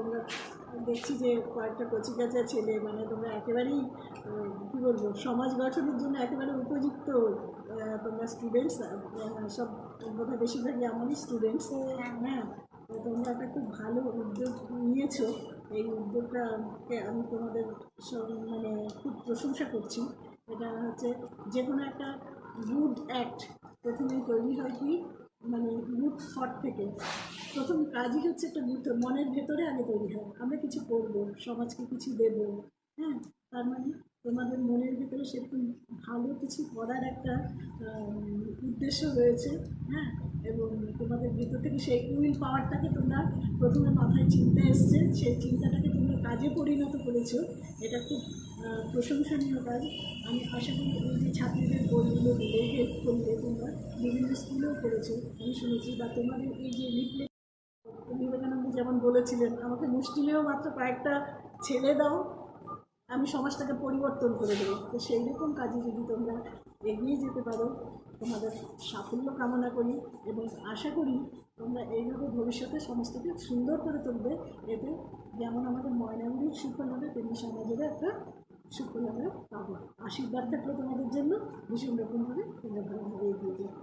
তোমরা দেখছি যে কয়েকটা কচিকাচা ছেলে মানে তোমরা একেবারেই কী বলব, সমাজ গঠনের জন্য একেবারে উপযুক্ত তোমরা স্টুডেন্টস সব বোধহয় বেশিরভাগই আমারই স্টুডেন্টস হ্যাঁ? তোমরা একটা খুব ভালো উদ্যোগ নিয়েছো। এই উদ্যোগটাকে আমি তোমাদের মানে খুব প্রশংসা করছি। এটা হচ্ছে যে কোনো একটা গুড অ্যাক্ট প্রথমে তৈরি হয় কি মানে গুড থট থেকে। প্রথম কাজই হচ্ছে একটা গুড মনের ভেতরে আগে তৈরি হয়। আমরা কিছু করব, সমাজকে কিছু দেব হ্যাঁ? তার মানে তোমাদের মনের ভিতরে সেরকম ভালো কিছু করার একটা উদ্দেশ্য রয়েছে হ্যাঁ? এবং তোমাদের ভিতর থেকে সেই উইল পাওয়ারটাকে তোমরা প্রথমে মাথায় চিন্তা এসছে, সেই চিন্তাটাকে তোমরা কাজে পরিণত করেছ। এটা খুব প্রশংসনীয় কাজ। আমি আশা করি এই যে ছাত্রীদের বইগুলো দিলে হেল্প করলে তোমরা বিভিন্ন স্কুলেও করেছ। আমি শুনেছি বা তোমাদের এই যে লিফলেট যেমন বলেছিলেন, আমাকে মুষ্টিমেয় মাত্র কয়েকটা ছেলে দাও, আমি সমাজটাকে পরিবর্তন করে দেবো। তো সেই রকম কাজে যদি তোমরা এগিয়ে যেতে পারো, তোমাদের সাফল্য কামনা করি এবং আশা করি তোমরা এইভাবে ভবিষ্যতে সমাজটাকে সুন্দর করে তুলবে। এতে যেমন আমাদের ময়নাগুলির সুফল হবে তেমনি সমাজেরও একটা সুফল আমরা পাবো। আশীর্বাদ থাকলে তোমাদের জন্য। ভীষণ রকমভাবে তোমরা ভালোভাবে এগিয়ে যাও।